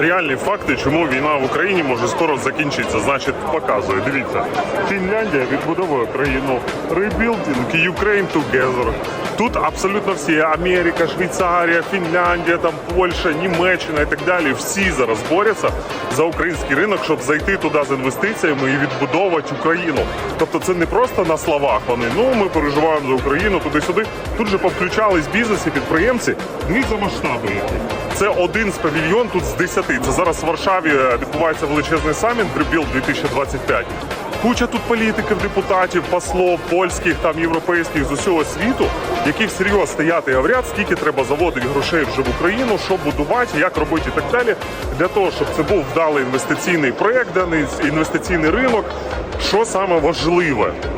реальні факти, чому війна в Україні може скоро закінчитися. Значить, показую. Дивіться, Фінляндія відбудовує країну Rebuilding Ukraine Together. Тут абсолютно всі Америка, Швейцарія, Фінляндія, там Польща, Німеччина і так далі. Всі зараз борються за український ринок, щоб зайти туди з інвестиціями і відбудовувати Україну. Тобто це не просто на словах. Вони ну ми переживаємо за Україну туди-сюди. Тут же повключались бізнеси, підприємці. Дивіться масштаби які. Це один з павільйон тут з десяти. Це зараз в Варшаві е, відбувається величезний саміт Rebuild 2025. Куча тут політиків, депутатів, послов, польських, там європейських з усього світу, які всерйоз стоять і говорять, скільки треба заводити грошей вже в Україну, що будувати, як робити і так далі, для того, щоб це був вдалий інвестиційний проєкт, даний інвестиційний ринок. Що саме важливе,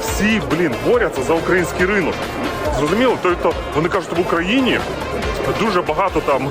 всі, блін, борються за український ринок. Зрозуміло, тобто вони кажуть, в Україні дуже багато там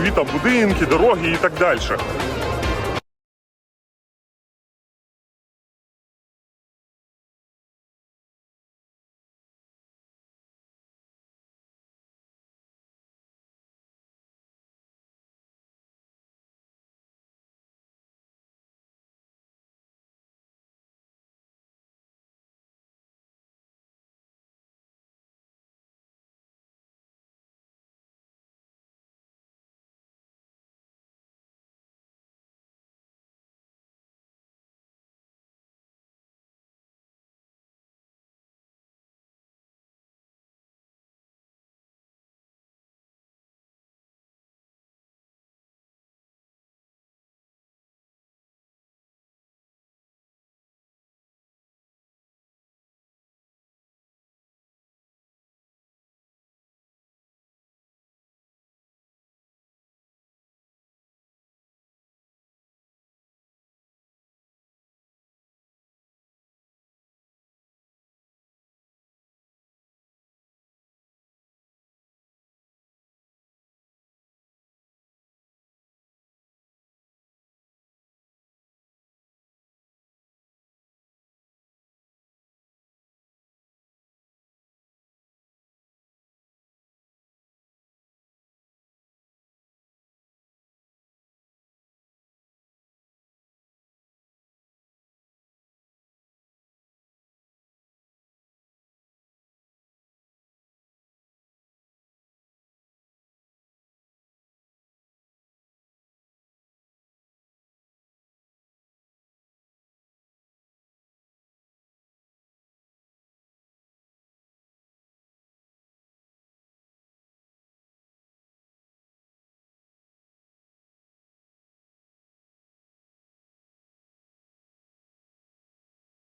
нові там будинки, дороги і так далі.